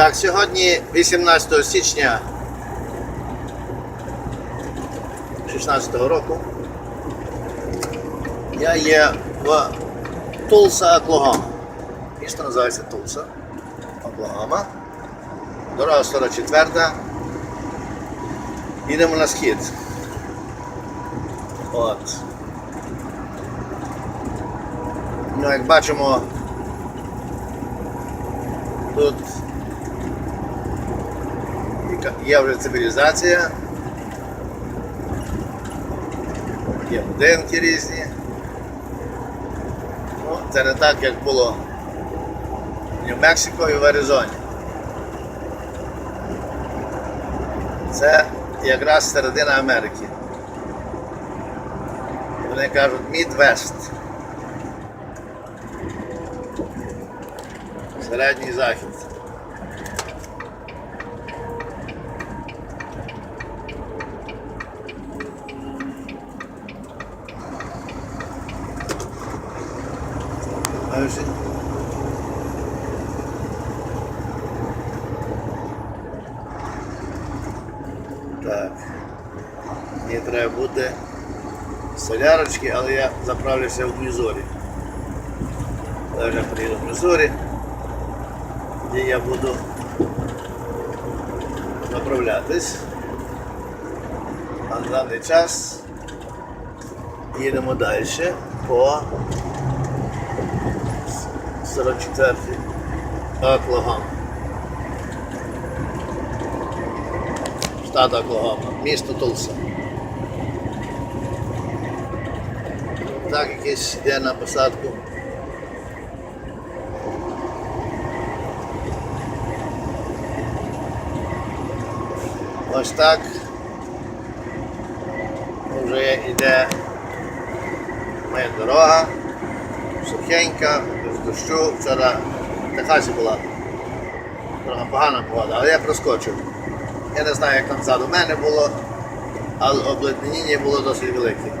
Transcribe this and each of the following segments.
Так, сьогодні 18 січня 16 року. Я є в Тулса, Оклахома. Місто називається Тулса, Оклахома. Дорога 44. Їдемо на схід. От. Ну, як бачимо, тут є вже цивілізація, є будинки різні. Ну, це не так, як було в Нью-Мексико і в Аризоні. Це якраз середина Америки. Вони кажуть Мідвест. Середній захід. Так. Мені треба бути солярочки, але я заправлюся в Мізорі. Я приїду в Мізорі, де я буду заправлятись. А на даний час їдемо далі по 44 Оклахома. Штат Оклахома, місто Тулса. Так, якийсь йде на посадку. Ось так. Вже йде моя дорога, сухенька, без дощу. Вчора Техасі була погана погода, але я проскочив. Я не знаю, як там ззаду мене було, але обледеніння було досить велике.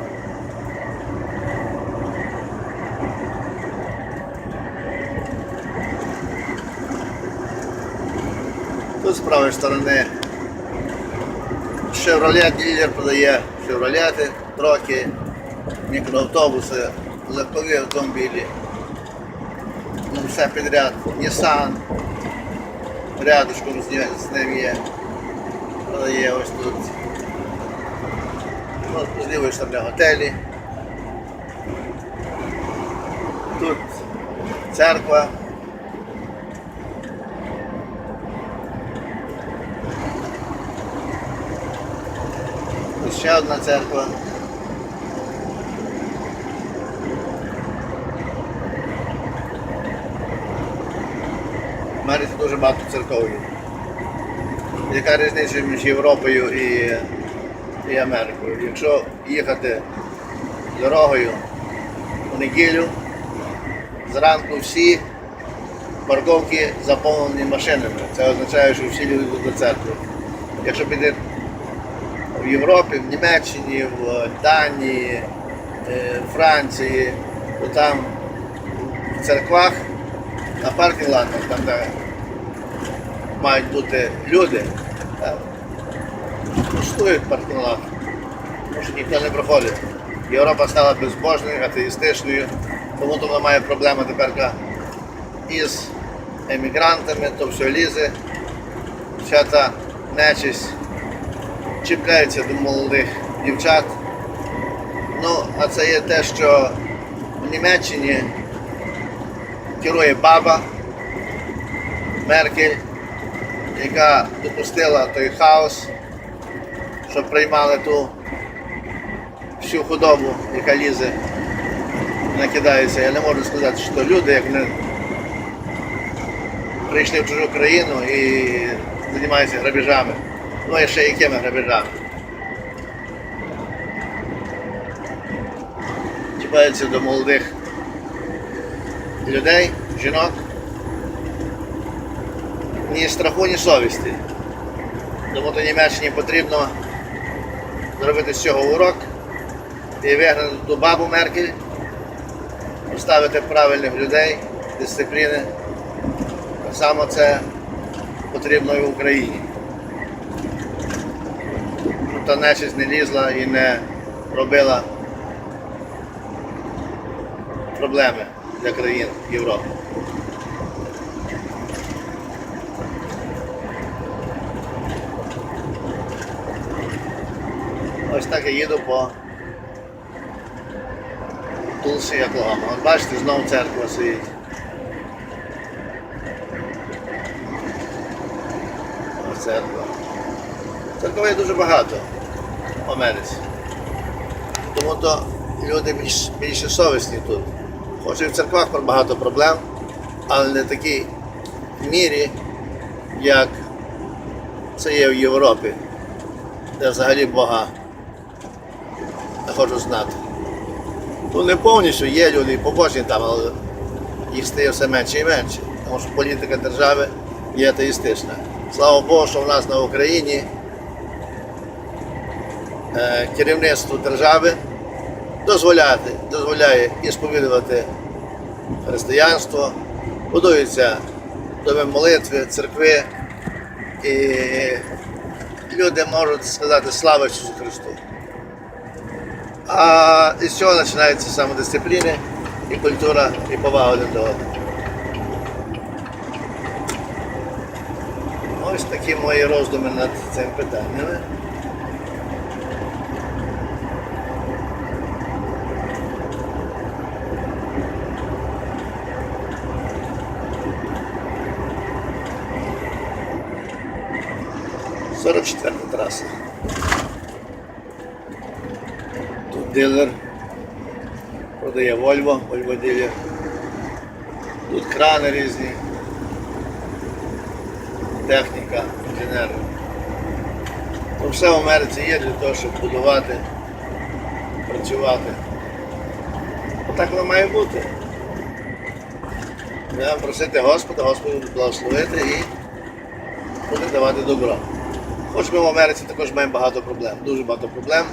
Тут з правої сторони Chevrolet дилер продає шевролети, троки, мікроавтобуси, легкові автомобілі. Ну, все підряд. Nissan. Рядышком з ним, з ним є. Ось тут. Ну, з лівої сторони готелі. Тут церква. Ось ще одна церква. Америці дуже багато церков є. Яка різниця між Європою і, і Америкою? Якщо їхати дорогою у неділю, зранку всі парковки заповнені машинами. Це означає, що всі люди йдуть до церкви. Якщо піде в Європі, в Німеччині, в Данії, е, Франції, то там в церквах на паркінг-латах, там де мають бути люди, пустують паркінг-лат, тому що ніхто не проходить. Європа стала безбожною, атеїстичною, тому то вона має проблеми тепер із емігрантами, то все лізе, вся та нечисть чіпляється до молодих дівчат. Ну, а це є те, що в Німеччині керує баба Меркель, яка допустила той хаос, що приймали ту всю худобу, яка лізе, накидається. Я не можу сказати, що люди, як вони прийшли в чужу країну і займаються грабежами. Ну і ще якими грабежами. Чіпаються до молодих людей, жінок. Ні страху, ні совісті. Тому то Німеччині потрібно зробити з цього урок і вигнати ту бабу Меркель, поставити правильних людей, дисципліни. Так само це потрібно і в Україні. Щоб та нечисть не лізла і не робила проблеми для країн Європи. Ось так я їду по Тулсі Оклахома. От бачите, знову церква стоїть. Ось церква. Церква є дуже багато в Америці. Тому то люди більш, більше совісні тут. Хоч і в церквах багато проблем, але не в такій мірі, як це є в Європі, де взагалі Бога хочу знати. Ну не повністю є люди побожні там, але їх стає все менше і менше. Тому що політика держави є атеїстична. Слава Богу, що в нас на Україні е, керівництво держави дозволяти, дозволяє і сповідувати християнство, будуються доми молитви, церкви, і люди можуть сказати слава Ісусу Христу. А із цього починається самодисципліна і культура, і повага до одного. Ось такі мої роздуми над цим питаннями. Сорок четверта траса. Дилер продає Volvo, Volvo дилер. Тут крани різні. Техніка, інженери. То все в Америці є для того, щоб будувати, працювати. Отак воно має бути. Треба просити Господа, Господу благословити і буде давати добро. Хоч ми в Америці також маємо багато проблем, дуже багато проблем.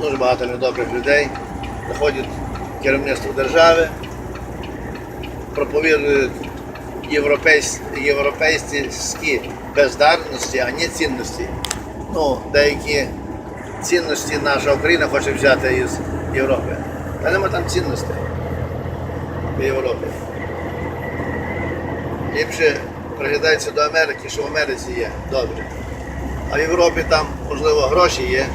Дуже багато недобрих людей заходять керівництво держави, проповідують європейсь, європейські бездарності, а не цінності. Ну, деякі цінності наша Україна хоче взяти із Європи. Та нема там цінностей в Європі. Ліпше приглядається до Америки, що в Америці є добре. А в Європі там, можливо, гроші є.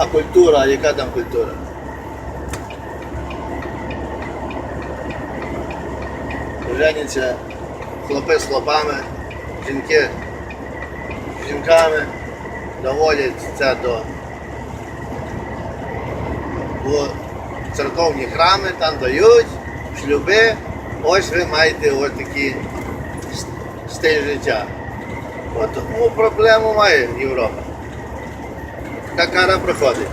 А культура, яка там культура? Женяться хлопи з хлопами, жінки з жінками, доводять це до в церковні храми, там дають шлюби, ось ви маєте ось такий стиль життя. От тому проблему має Європа така кара проходить.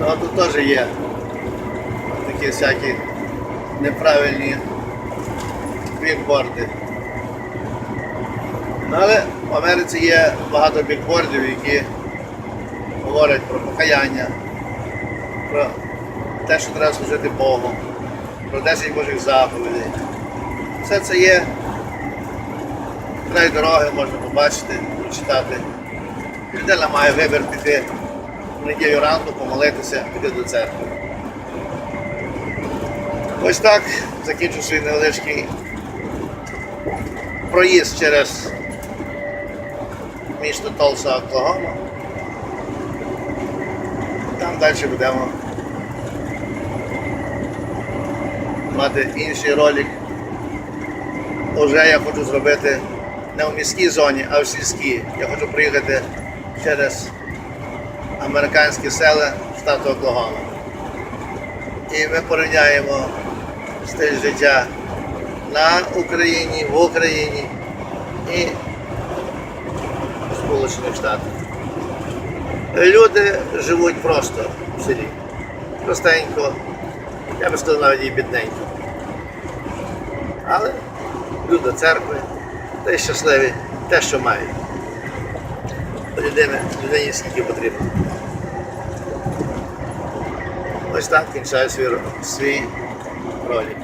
Ну, тут теж є такі всякі неправильні бікборди. Ну, але в Америці є багато бікбордів, які говорять про покаяння, про те, що треба служити Богу, про 10 Божих заповідей. Все це є край дороги можна побачити, прочитати. Людина має вибір піти в неділю ранку, помолитися, піти до церкви. Ось так закінчу свій невеличкий проїзд через місто Толса Оклахома. Там далі будемо мати інший ролик. Уже я хочу зробити не в міській зоні, а в сільській. Я хочу приїхати через американські села штату Оклахома. І ми порівняємо стиль життя на Україні, в Україні і в Сполучених Штатах. Люди живуть просто в селі. Простенько, я би сказав навіть і бідненько. Але люди церкви та й щасливі те, що мають. Людини, людині скільки потрібно. Ось так кінчаю свій, свій ролик.